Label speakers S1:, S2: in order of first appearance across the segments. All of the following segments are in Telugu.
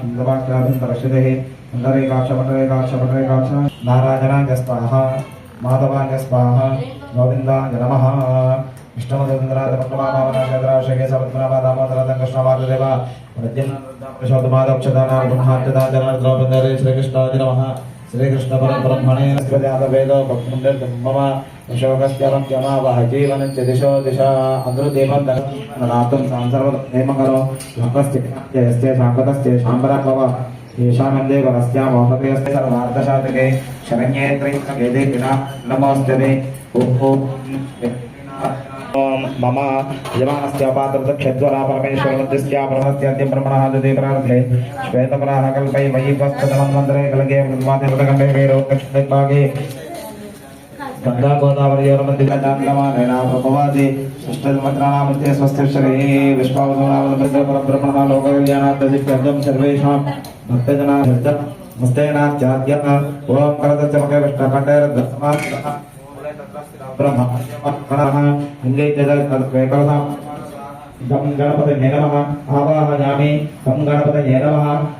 S1: चंद्रवाक्याभिंदरशिदेः पुण्डरीकाक्ष पुण्डरीकाक्ष पुण्डरीकाक्ष नारायणाय स्वाहा, माधवाय स्वाहा गोविन्दाय नमः। इष्टमदन्द्राद पद्मामावनाशेन्द्राशके सपद्मनामादामोदरदङ्कृष्णमार्गदेव वृद्धिं प्रशोधमादक्षदानार्थं हार्यदाचरणद्रौपदरे श्रीकृष्णादि नमः। శ్రీకృష్ణ పరబ్రహ్మణే వేదో మమ అశోకస్యరం యమావహ జీవనం చ దిశో దిశ అందరూ దీపం నాతం సంసర్వ నేమకరో లోకస్య శాంకతస్య శాంబరాభవ येषामन्दे वरस्यामोहतयस्ते सर्वार्थशातके शरण्ये त्रिवेदे विना नमोऽस्तुते ॐ ओम मम यमास्यापात्रक्षद्वरा परमेश्वरमध्यस्या ब्रह्मस्याद्यं ब्रह्मणः हृदे प्रार्थे श्वेतपराः कल्पै मयि वस्तमन्वन्तरे कलगे मृद्वादिमृतकण्डे वेरोगक्षभागे गंगा गोदावरी और मंदिर दानमानेना भगवादि सुष्टमत्राणामृत्य स्वस्थशरे विश्वावसनावदमृत्य परब्रह्मणा लोककल्याणार्थसिद्धं सर्वेषां भक्तजनाः हृदमस्तेनात्याद्यः ओम करदस्य मके विष्णुकण्डेर्दस्मात् బ్రహ్మ గం గణపత నమ ఆవాహయామి గం గణపత నమ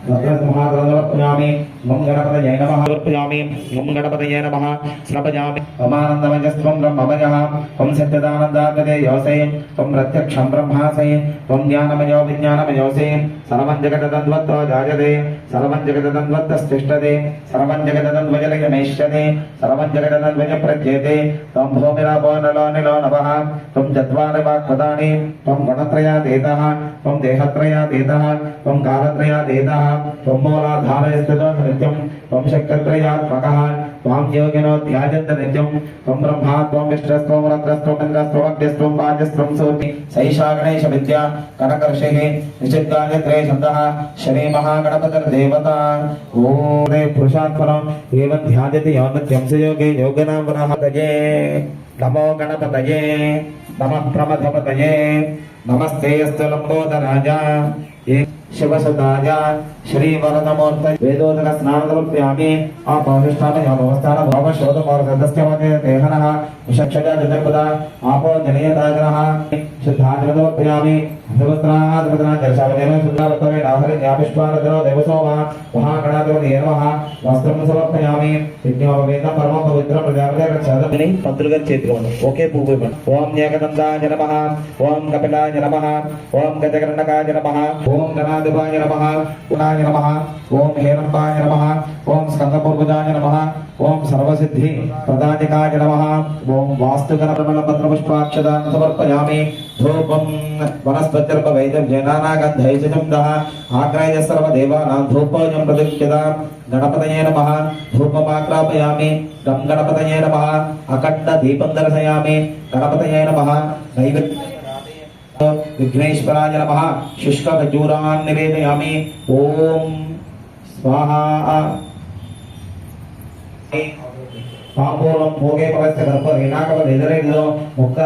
S1: వజ్రసింహాసనం సమర్పయామి ఓం గణపతయే నమ సమర్పయామి ఓం గణపతయే నమ శ్రపజామి ఓమానందమయస్వం బ్రహ్మమయ ఓం సత్యదానందాగ్రదే యోసే ఓం ప్రత్యక్షం బ్రహ్మాసే ఓం జ్ఞానమయో విజ్ఞానమయోసే సర్వం జగతద్వత్తో జాయతే సర్వం జగతద్వత్తస్తిష్టతే సర్వం జగతద్వజలయమేష్యతే సర్వం జగతద్వజ ప్రత్యేతే త్వం భూమిరాపో నలో నిలో నవః త్వం చత్వారి వాక్పదాని త్వం గుణత్రయాదేతః త్వం దేహత్రయాదేతః త్వం మూలాధారయస్థితో నిత్యం త్వం శక్తత్రయాత్మక త్వం యోగినో ధ్యాయంత నిత్యం త్వం బ్రహ్మా త్వం విష్ణస్త్వం రత్రస్త్వం ఇంద్రస్త్వమగ్నిస్త్వం వాజస్త్వం సూర్తి సైషా గణేశ విద్య కనకర్షి నిషిద్ధాయత్రే శబ్ద శని మహాగణపతిర్ దేవత ఓం పురుషాత్మనం ఏం ధ్యాయతి యోగత్యం సయోగే యోగనాం వనహతయే నమో గణపతయే నమ ప్రమధపతయే నమస్తే స్థలంబోధరాజ ఏ శివసదాయ శ్రీవరదమూర్త వేదోదర స్నానదలప్యామి ఆ పావిష్టాన యామవస్థాన భావ శోధమోర సదస్యమనే దేహన విషక్షజ జగర్పద ఆపో జనయదాగ్రహ सुपुत्राद्भुतना जलशावनेन शुद्धावत्तवे नाहरि ज्ञापिष्पानदनो देवसोमा महागणाधिपति नमः వస్త్రం సమర్పయామి యజ్ఞోపవేదం పరమ పవిత్రం ప్రజాపతి రక్షాదని పంతులు గారి చేతిలో ఉంది ఒకే పువ్వు ఇవ్వండి ఓం ఏకదందాయ నమ ఓం కపిలాయ నమ ఓం గజగరణకాయ నమ ఓం గణాధిపాయ నమ గుణాయ నమ ఓం హేరంబాయ నమ ఓం స్కందపూర్వజాయ నమ ఓం సర్వసిద్ధి ప్రదానికాయ నమ ఓం వాస్తుగణపద్రపుష్పాక్షదాన్ని సమర్పయామి ధూపం వనస్పతిర్భ వైద్యం దహ ఆగ్రాయ సర్వదేవానాం ధూపోజం ప్రతిష్ఠితాం. గణపతయే నమ. ధూపమాక్రాపయామి. గం గణపతయే నమ. అఖండ దీపం దర్శయామి గణపతయే నమ. నైవేద్య విఘ్నేశ్వరాయ నమ. శుష్క ఖజూరాన్ నివేదయామి ఓం స్వాహా. పాపూర్వం భోగే పవస్య గర్భ రేణాకవ ఎదురైలో ముక్క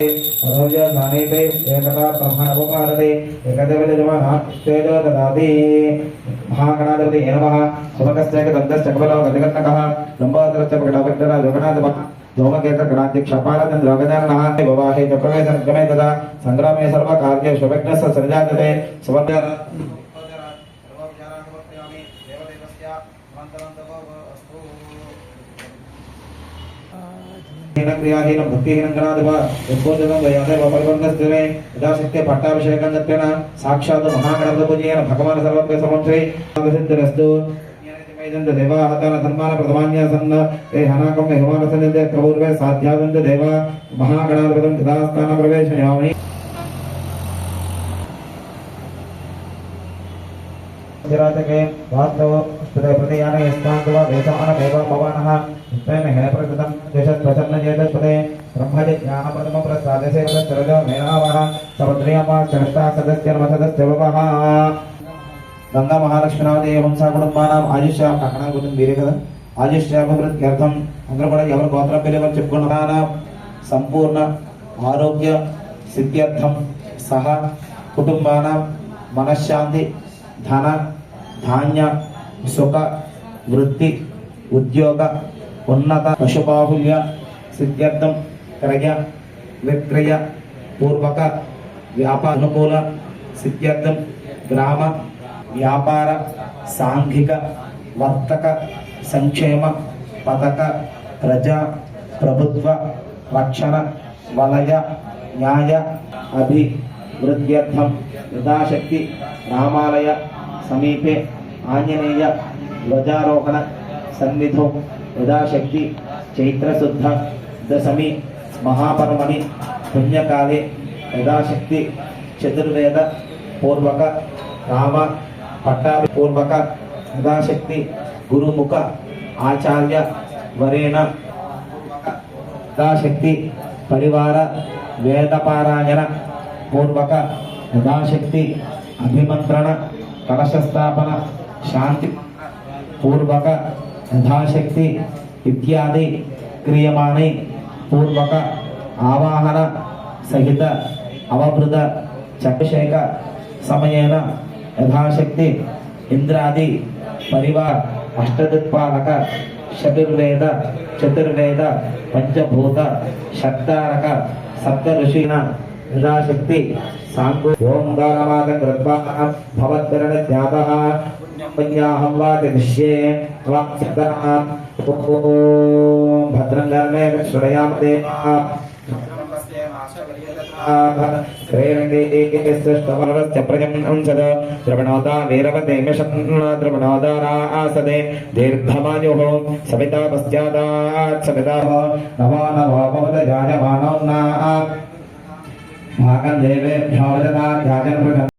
S1: పదవ్య ఏకదా బ్రహ్మణోపారతే ఏకదేవజమానాస్తేజో దదాతి మహాగణాధిపతి ఏ నమః సుమకస్య దంతస్య కబలో గజగన్నకః లంబాదరస్య జగన్నాథ ధూమకేత వివాహే చ ప్రవేశ సంగ్రామే సర్వ కార్య శుభజ్ఞస్య సువర్ణ క్రియాహీనం భక్తిహీనం గణాధిప ఉద్బోధనం వయాదేవ పరిబంధస్థిరే యథాశక్తి పట్టాభిషేకం దత్తేన సాక్షాత్ మహాగణపతి పూజయన భగవాన్ సర్వత్వ సమక్షే సిద్ధిరస్తు దేవాహతాన సన్మాన ప్రథమాన్యాసన్న ఏ హనాకం హిమాన సన్నిధే పూర్వే దేవ మహాగణాధిపతం ప్రవేశయామి వాస్తవ చేతస్పదే బ్రహ్మజ జ్ఞానప్రథమ ప్రసాదసే సరజో మేనావహ గంగా మహాలక్ష్మీనాథే వంశా కుటుంబానాం ఆయుష్య అక్కడ కుటుంబం మీరే కదా ఆయుష్యాభివృద్ధ్యర్థం అందరూ కూడా ఎవరు గోత్రం పేరు చెప్పుకున్నారా సంపూర్ణ ఆరోగ్య సిద్ధ్యర్థం సహా కుటుంబానాం మనశ్శాంతి ధన ధాన్య సుఖ వృత్తి ఉద్యోగ ఉన్నత పశుబాహుల్య సిద్ధ్యర్థం క్రయ విక్రయ పూర్వక వ్యాపార అనుకూల సిద్ధ్యర్థం గ్రామ వ్యాపార సాంఘిక వర్తక సంక్షేమ పథక ప్రజా ప్రభుత్వ రక్షణ వలయ న్యాయ అభివృద్ధ్యర్థం యథాశక్తి రామాలయ సమీపే ఆంజనేయ ధ్వజారోహణ సన్నిధౌ యథాశక్తి చైత్రశుద్ధ దశమి మహాపరమణి పుణ్యకాలే యథాశక్తి చతుర్వేద పూర్వక రామ పట్టాభి పూర్వక యథాశక్తి గురుముఖ ఆచార్య వరేణ యథాశక్తి పరివార వేదపారాయణ పూర్వక యథాశక్తి అభిమంత్రణ కలశస్థాపన శాంతి పూర్వక యథాశక్తి ఇత్యాది క్రియమాణి పూర్వక ఆవాహన సహిత అవభృత చక్షేక సమయేన యథాశక్తి ఇంద్రాది పరివా అష్టదిక్పాలక చతుర్వేద చతుర్వేద పంచభూత షట్టారక సప్త ఋషిన యథాశక్తి సాంగు ఓం గానమాద కృత్వా భవద్భరణ పుణ్యాహం వా దిశ్యే త్వాం సిద్ధః ఓం భద్రం కర్మే శ్రయామదే ద్రవణోదా వీరవతే మిషన్ ద్రవణోదారాసదే దీర్ఘమాయుః సవితా పశ్చాదాత్ సవితా నమో నమో భవత జాయమానౌ నా భాగం దేవేభ్యో వదనా జాయన్